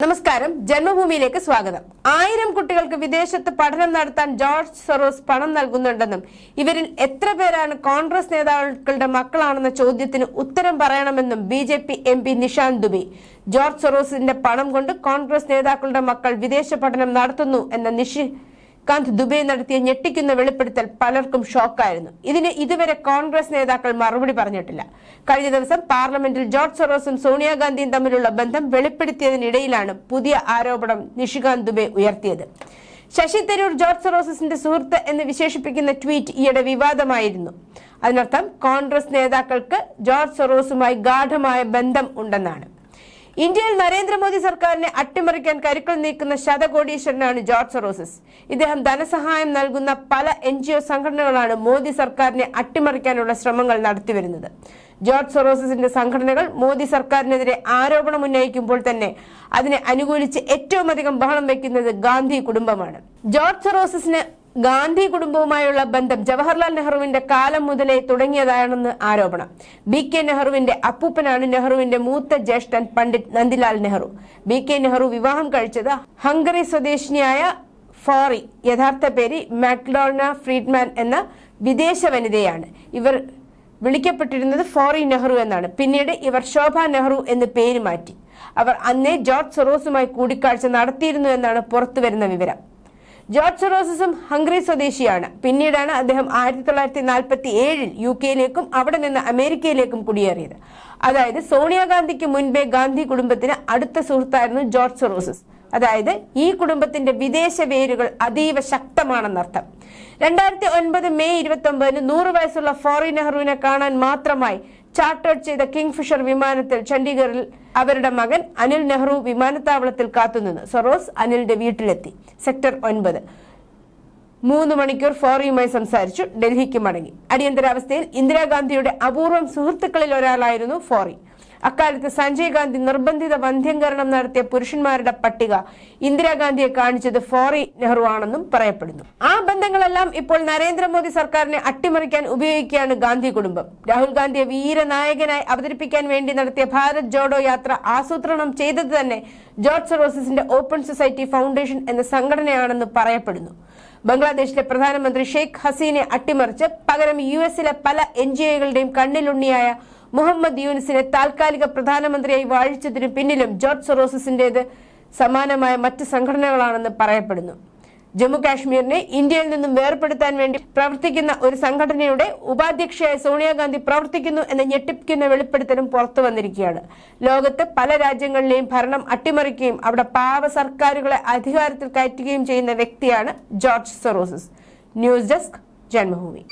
നമസ്കാരം. ജന്മഭൂമിയിലേക്ക് സ്വാഗതം. ആയിരം കുട്ടികൾക്ക് വിദേശത്ത് പഠനം നടത്താൻ ജോർജ് സൊറോസ് പണം നൽകുന്നുണ്ടെന്നും ഇവരിൽ എത്ര പേരാണ് കോൺഗ്രസ് നേതാക്കളുടെ മക്കളാണെന്ന ചോദ്യത്തിന് ഉത്തരം പറയണമെന്നും B J P M P Nishant Dubey George സൊറോസിന്റെ പണം കൊണ്ട് കോൺഗ്രസ് നേതാക്കളുടെ മക്കൾ വിദേശ പഠനം നടത്തുന്നു എന്ന നിഷികാന്ത് ദുബെ നടത്തിയ ഞെട്ടിക്കുന്ന വെളിപ്പെടുത്തൽ പലർക്കും ഷോക്കായിരുന്നു. ഇതിന് ഇതുവരെ കോൺഗ്രസ് നേതാക്കൾ മറുപടി പറഞ്ഞിട്ടില്ല. കഴിഞ്ഞ ദിവസം പാർലമെന്റിൽ ജോർജ് സൊറോസും സോണിയാഗാന്ധിയും തമ്മിലുള്ള ബന്ധം വെളിപ്പെടുത്തിയതിനിടയിലാണ് പുതിയ ആരോപണം നിഷികാന്ത് ദുബെ ഉയർത്തിയത്. ശശി തരൂർ ജോർജ് സൊറോസസിന്റെ സുഹൃത്ത് എന്ന് വിശേഷിപ്പിക്കുന്ന ട്വീറ്റ് ഈയിടെ വിവാദമായിരുന്നു. അതിനർത്ഥം കോൺഗ്രസ് നേതാക്കൾക്ക് ജോർജ് സൊറോസുമായി ഗാഠമായ ബന്ധം ഉണ്ടെന്നാണ്. ഇന്ത്യയിൽ നരേന്ദ്രമോദി സർക്കാരിനെ അട്ടിമറിക്കാൻ കരുക്കൾ നീക്കുന്ന ശതകോടീശ്വരനാണ് ജോർജ് സറോസസ്. ഇദ്ദേഹം ധനസഹായം നൽകുന്ന പല എൻ ജി ഒ സംഘടനകളാണ് മോദി സർക്കാരിനെ അട്ടിമറിക്കാനുള്ള ശ്രമങ്ങൾ നടത്തിവരുന്നത്. ജോർജ് സറോസസിന്റെ സംഘടനകൾ മോദി സർക്കാരിനെതിരെ ആരോപണം ഉന്നയിക്കുമ്പോൾ തന്നെ അതിനെ അനുകൂലിച്ച് ഏറ്റവും അധികം ബഹളം വയ്ക്കുന്നത് ഗാന്ധി കുടുംബമാണ്. ജോർജ് സൊറോസസിന് ഗാന്ധി കുടുംബവുമായുള്ള ബന്ധം ജവഹർലാൽ നെഹ്റുവിന്റെ കാലം മുതലേ തുടങ്ങിയതാണെന്ന് ആരോപണം. ബി കെ നെഹ്റുവിന്റെ അപ്പൂപ്പനാണ് നെഹ്റുവിന്റെ മൂത്ത ജ്യേഷ്ഠൻ പണ്ഡിറ്റ് നന്ദിലാൽ നെഹ്റു. ബി കെ നെഹ്റു വിവാഹം കഴിച്ചത് ഹംഗറി സ്വദേശിനിയായ ഫോറി യഥാർത്ഥ പേര് മാക്ഡോണ ഫ്രീഡ്മാൻ എന്ന വിദേശ വനിതയാണ്. ഇവർ വിളിക്കപ്പെട്ടിരുന്നത് ഫോറി നെഹ്റു എന്നാണ്. പിന്നീട് ഇവർ ശോഭ നെഹ്റു എന്ന് പേര് മാറ്റി. അവർ അന്നേ ജോർജ് സൊറോസുമായി കൂടിക്കാഴ്ച നടത്തിയിരുന്നു എന്നാണ് പുറത്തുവരുന്ന വിവരം. ജോർജ് സെറോസസും ഹംഗറി സ്വദേശിയാണ്. പിന്നീടാണ് അദ്ദേഹം ആയിരത്തി തൊള്ളായിരത്തി നാൽപ്പത്തി ഏഴിൽ യു കെയിലേക്കും അവിടെ നിന്ന് അമേരിക്കയിലേക്കും കുടിയേറിയത്. അതായത് സോണിയാഗാന്ധിക്ക് മുൻപേ ഗാന്ധി കുടുംബത്തിന് അടുത്ത സുഹൃത്തായിരുന്നു ജോർജ് സെറോസസ് അതായത് ഈ കുടുംബത്തിന്റെ വിദേശ വേരുകൾ അതീവ ശക്തമാണെന്നർത്ഥം രണ്ടായിരത്തി ഒൻപത് മെയ് ഇരുപത്തി ഒമ്പതിന് നൂറ് വയസ്സുള്ള ഫോറി നെഹ്റുവിനെ കാണാൻ മാത്രമായി ചാർട്ടേഡ് ചെയ്ത കിങ്ഫിഷർ വിമാനത്തിൽ ചണ്ഡീഗറിൽ അവരുടെ മകൻ അനിൽ നെഹ്റു വിമാനത്താവളത്തിൽ കാത്തുനിന്ന്. സൊറോസ് അനിലിന്റെ വീട്ടിലെത്തി. സെക്ടർ ഒൻപത്. മൂന്ന് മണിക്കൂർ ഫോറിയുമായി സംസാരിച്ചു. ഡൽഹിക്ക് മടങ്ങി. അടിയന്തരാവസ്ഥയിൽ ഇന്ദിരാഗാന്ധിയുടെ അപൂർവം സുഹൃത്തുക്കളിൽ ഒരാളായിരുന്നു ഫോറി. അക്കാലത്ത് സഞ്ജയ് ഗാന്ധി നിർബന്ധിത വന്ധ്യംകരണം നടത്തിയ പുരുഷന്മാരുടെ പട്ടിക ഇന്ദിരാഗാന്ധിയെ കാണിച്ചത് ഫോറി നെഹ്റു ആണെന്നും പറയപ്പെടുന്നു. ആ ബന്ധങ്ങളെല്ലാം ഇപ്പോൾ നരേന്ദ്രമോദി സർക്കാരിനെ അട്ടിമറിക്കാൻ ഉപയോഗിക്കുകയാണ് ഗാന്ധി കുടുംബം. രാഹുൽ ഗാന്ധിയെ വീരനായകനായി അവതരിപ്പിക്കാൻ വേണ്ടി നടത്തിയ ഭാരത് ജോഡോ യാത്ര ആസൂത്രണം ചെയ്തത് തന്നെ ജോർജ് സർവോസിന്റെ ഓപ്പൺ സൊസൈറ്റി ഫൗണ്ടേഷൻ എന്ന സംഘടനയാണെന്ന് പറയപ്പെടുന്നു. ബംഗ്ലാദേശിലെ പ്രധാനമന്ത്രി ഷെയ്ഖ് ഹസീനെ അട്ടിമറിച്ച് പകരം യു എസിലെ പല എൻ ജി ഒകളുടെയും കണ്ണിലുണ്ണിയായ മുഹമ്മദ് യൂനിസിനെ താൽക്കാലിക പ്രധാനമന്ത്രിയായി വാഴിച്ചതിനു പിന്നിലും ജോർജ് സൊറോസിന്റേത് സമാനമായ മറ്റ് സംഘടനകളാണെന്ന് പറയപ്പെടുന്നു. ജമ്മു കാശ്മീരിനെ ഇന്ത്യയിൽ നിന്നും വേർപെടുത്താൻ വേണ്ടി പ്രവർത്തിക്കുന്ന ഒരു സംഘടനയുടെ ഉപാധ്യക്ഷയായ സോണിയാഗാന്ധി പ്രവർത്തിക്കുന്നു എന്ന് ഞെട്ടിപ്പിക്കുന്ന വെളിപ്പെടുത്തലും പുറത്തു വന്നിരിക്കുകയാണ്. ലോകത്ത് പല രാജ്യങ്ങളിലെയും ഭരണം അട്ടിമറിക്കുകയും അവിടെ പാവ സർക്കാരുകളെ അധികാരത്തിൽ കയറ്റുകയും ചെയ്യുന്ന വ്യക്തിയാണ് George Soros. News desk Janmabhumi.